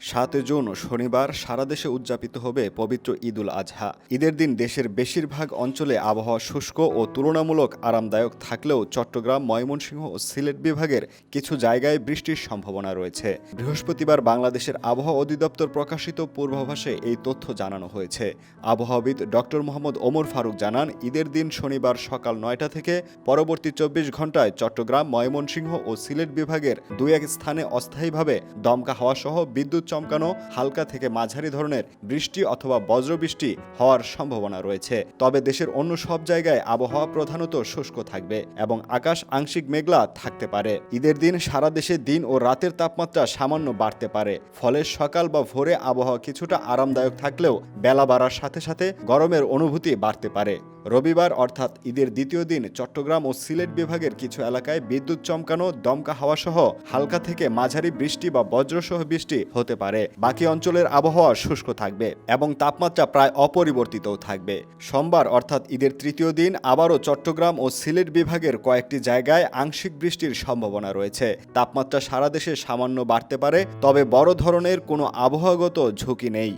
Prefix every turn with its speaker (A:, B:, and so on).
A: সাত জুন শনিবার সারা দেশে উদযাপিত হবে পবিত্র ঈদুল আজহা। ঈদের দিন দেশের বেশিরভাগ অঞ্চলে আবহাওয়া শুষ্ক ও তুলনামূলক আরামদায়ক থাকলেও চট্টগ্রাম, ময়মনসিংহ ও সিলেট বিভাগের কিছু জায়গায় বৃষ্টির সম্ভাবনা রয়েছে। বৃহস্পতিবার বাংলাদেশের আবহাওয়া অধিদপ্তর প্রকাশিত পূর্বাভাসে এই তথ্য জানানো হয়েছে। আবহাওয়াবিদ ডক্টর মোহাম্মদ ওমর ফারুক জানান, ঈদের দিন শনিবার সকাল নয়টা থেকে পরবর্তী চব্বিশ ঘন্টায় চট্টগ্রাম, ময়মনসিংহ ও সিলেট বিভাগের দুই এক স্থানে অস্থায়ীভাবে দমকা হাওয়া সহ বিদ্যুৎ চমকানো, হালকা থেকে মাঝারি ধরনের বৃষ্টি অথবা বজ্রবৃষ্টি হওয়ার সম্ভাবনা রয়েছে। তবে দেশের অন্য সব জায়গায় আবহাওয়া প্রধানত শুষ্ক থাকবে এবং আকাশ আংশিক মেঘলা থাকতে পারে। ঈদের দিন সারা দেশে দিন ও রাতের তাপমাত্রা সামান্য বাড়তে পারে। ফলে সকাল বা ভোরে আবহাওয়া কিছুটা আরামদায়ক থাকলেও বেলা বাড়ার সাথে সাথে গরমের অনুভূতি বাড়তে পারে। রবিবার অর্থাৎ ঈদের দ্বিতীয় দিন চট্টগ্রাম ও সিলেট বিভাগের কিছু এলাকায় বিদ্যুৎ চমকানো, দমকা হাওয়া সহ হালকা থেকে মাঝারি বৃষ্টি বা বজ্রসহ বৃষ্টি হতে পারে। বাকি অঞ্চলের আবহাওয়া শুষ্ক থাকবে এবং তাপমাত্রা প্রায় অপরিবর্তিতও থাকবে। সোমবার অর্থাৎ ঈদের তৃতীয় দিন আবারও চট্টগ্রাম ও সিলেট বিভাগের কয়েকটি জায়গায় আংশিক বৃষ্টির সম্ভাবনা রয়েছে। তাপমাত্রা সারা দেশে সামান্য বাড়তে পারে, তবে বড় ধরনের কোনো আবহাওয়াগত ঝুঁকি নেই।